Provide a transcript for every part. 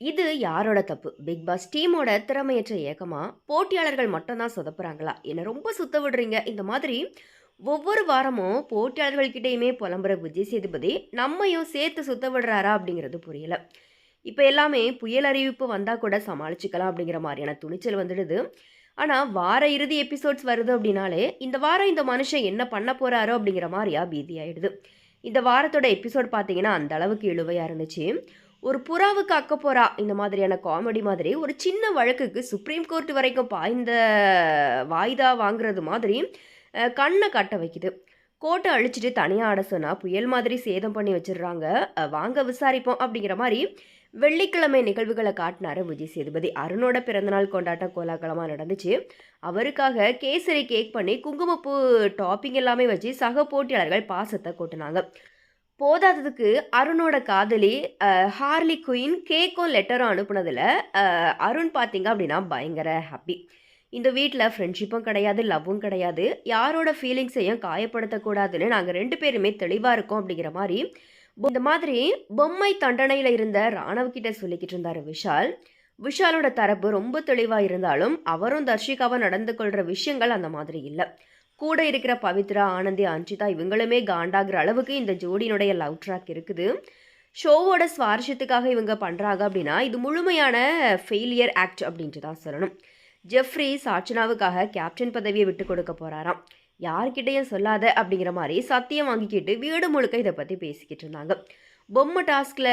இது யாரோட தப்பு? பிக் பாஸ் டீமோட திறமையற்ற இயக்கமா? போட்டியாளர்கள் மட்டும்தான் சொதப்புறாங்களா? என்ன ரொம்ப சுத்த விடுறீங்க. இந்த மாதிரி ஒவ்வொரு வாரமும் போட்டியாளர்கள்கிட்டயுமே புலம்புற விஜய் சேதுபதி நம்மையும் சேர்த்து சுத்த விடுறாரா அப்படிங்கிறது புரியல. இப்போ எல்லாமே புயல் அறிவிப்பு வந்தால் கூட சமாளிச்சுக்கலாம் அப்படிங்கிற மாதிரியான துணிச்சல் வந்துடுது. ஆனால் வார இறுதி எபிசோட்ஸ் வருது அப்படின்னாலே இந்த வாரம் இந்த மனுஷன் என்ன பண்ண போகிறாரோ அப்படிங்கிற மாதிரியா பீதி ஆயிடுது இந்த வாரத்தோட எபிசோட் பார்த்தீங்கன்னா அந்த அளவுக்கு இழுவையாக இருந்துச்சு. ஒரு புறாவுக்கு அக்க போறா. இந்த மாதிரியான காமெடி மாதிரி ஒரு சின்ன வழக்குக்கு சுப்ரீம் கோர்ட் வரைக்கும் பாய்ந்த வாய்தா வாங்குறது மாதிரி கண்ணை கட்ட வைக்குது. கோட்டை அழிச்சிட்டு தனியாக ஆட புயல் மாதிரி சேதம் பண்ணி வச்சிடுறாங்க. வாங்க விசாரிப்போம் அப்படிங்கிற மாதிரி வெள்ளிக்கிழமை நிகழ்வுகளை காட்டினார் விஜய் சேதுபதி. அருணோட பிறந்தநாள் கொண்டாட்டம் கோலாகலமாக நடந்துச்சு. அவருக்காக கேசரி கேக் பண்ணி குங்குமப்பூ டாப்பிங் எல்லாமே வச்சு சக போட்டியாளர்கள் பாசத்தை கொட்டினாங்க. போதாததுக்கு அருணோட காதலி ஹார்லி குயின் கேக்கும் லெட்டரும் அனுப்புனதில் அருண் பார்த்தீங்க அப்படின்னா பயங்கர ஹாப்பி இந்த வீட்டில் ஃப்ரெண்ட்ஷிப்பும் கிடையாது லவ்வும் கிடையாது. யாரோட ஃபீலிங்ஸையும் காயப்படுத்தக்கூடாதுன்னு நாங்கள் ரெண்டு பேருமே தெளிவாக இருக்கோம் அப்படிங்கிற மாதிரி இந்த மாதிரி பொம்மை தண்டனையில் இருந்த ராணவ்கிட்ட சொல்லிக்கிட்டு இருந்தார் விஷால். விஷாலோட தரப்பு ரொம்ப தெளிவாக இருந்தாலும் அவரும் தர்ஷிகாவும் நடந்து கொள்கிற விஷயங்கள் அந்த மாதிரி இல்லை. கூட இருக்கிற பவித்ரா ஆனந்தி அஞ்சிதா இவங்களுமே காண்டாகிற அளவுக்கு இந்த ஜோடியினுடைய லவ் ட்ராக் இருக்குது. ஷோவோட சுவாரஸ்யத்துக்காக இவங்க பண்ணுறாங்க அப்படின்னா இது முழுமையான ஃபெயிலியர் ஆக்ட் அப்படின்ட்டு தான் சொல்லணும். ஜெஃப்ரி சாட்சனாவுக்காக கேப்டன் பதவியை விட்டு கொடுக்க போகிறாராம் யார்கிட்டையும் சொல்லாத அப்படிங்கிற மாதிரி சத்தியம் வாங்கிக்கிட்டு வீடு முழுக்க இதை பற்றி பேசிக்கிட்டு இருந்தாங்க. பொம்மை டாஸ்கில்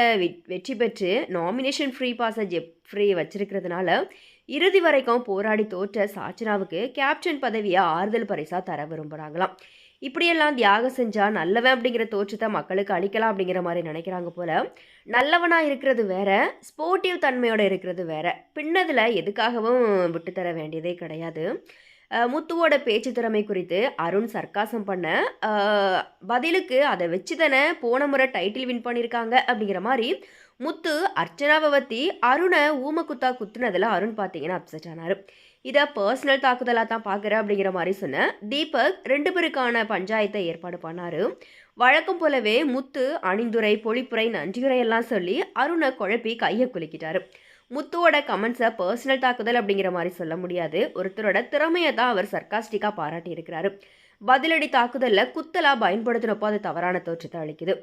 வெற்றி பெற்று நாமினேஷன் ஃப்ரீ பாஸை ஜெஃப்ரி வச்சிருக்கிறதுனால இறுதி வரைக்கும் போராடி தோற்ற சாச்சனாவுக்கு கேப்டன் பதவியை ஆறுதல் பரிசாக தர விரும்புகிறாங்களாம் இப்படியெல்லாம் தியாகம் செஞ்சால் நல்லவன் அப்படிங்கிற தோற்றத்தை மக்களுக்கு அளிக்கலாம் அப்படிங்கிற மாதிரி நினைக்கிறாங்க போல நல்லவனாக இருக்கிறது வேற ஸ்போர்ட்டிவ் தன்மையோட இருக்கிறது வேற. பின்னதில் எதுக்காகவும் விட்டுத்தர வேண்டியதே கிடையாது. முத்துவோட பேச்சு திறமை குறித்து அருண் சர்க்காசம் பண்ண பதிலுக்கு அதை வச்சு தானே போன முறை டைட்டில் வின் பண்ணியிருக்காங்க அப்படிங்கிற மாதிரி முத்து அர்ச்சனாவை பற்றி அருணை ஊமக்குத்தா குத்துனதில் அருண் பார்த்தீங்கன்னா அப்செட் ஆனார். இதை பர்சனல் தாக்குதலாக தான் பார்க்குறேன் அப்படிங்கிற மாதிரி சொன்ன தீபக் ரெண்டு பேருக்கான பஞ்சாயத்தை ஏற்பாடு பண்ணார். வழக்கம் போலவே முத்து அணிந்துரை பொழிப்புரை நன்றியுரை எல்லாம் சொல்லி அருணை குழப்பி கையை குலுக்கிட்டாரு. முத்துவோட கமெண்ட்ஸை பர்சனல் தாக்குதல் அப்படிங்கிற மாதிரி சொல்ல முடியாது. ஒருத்தரோட திறமையை தான் அவர் சர்க்காஸ்டிக்காக பாராட்டியிருக்கிறாரு. பதிலடி தாக்குதலில் குத்தலாக பயன்படுத்தினப்போ அது தவறான தோற்றத்தை அளிக்குது.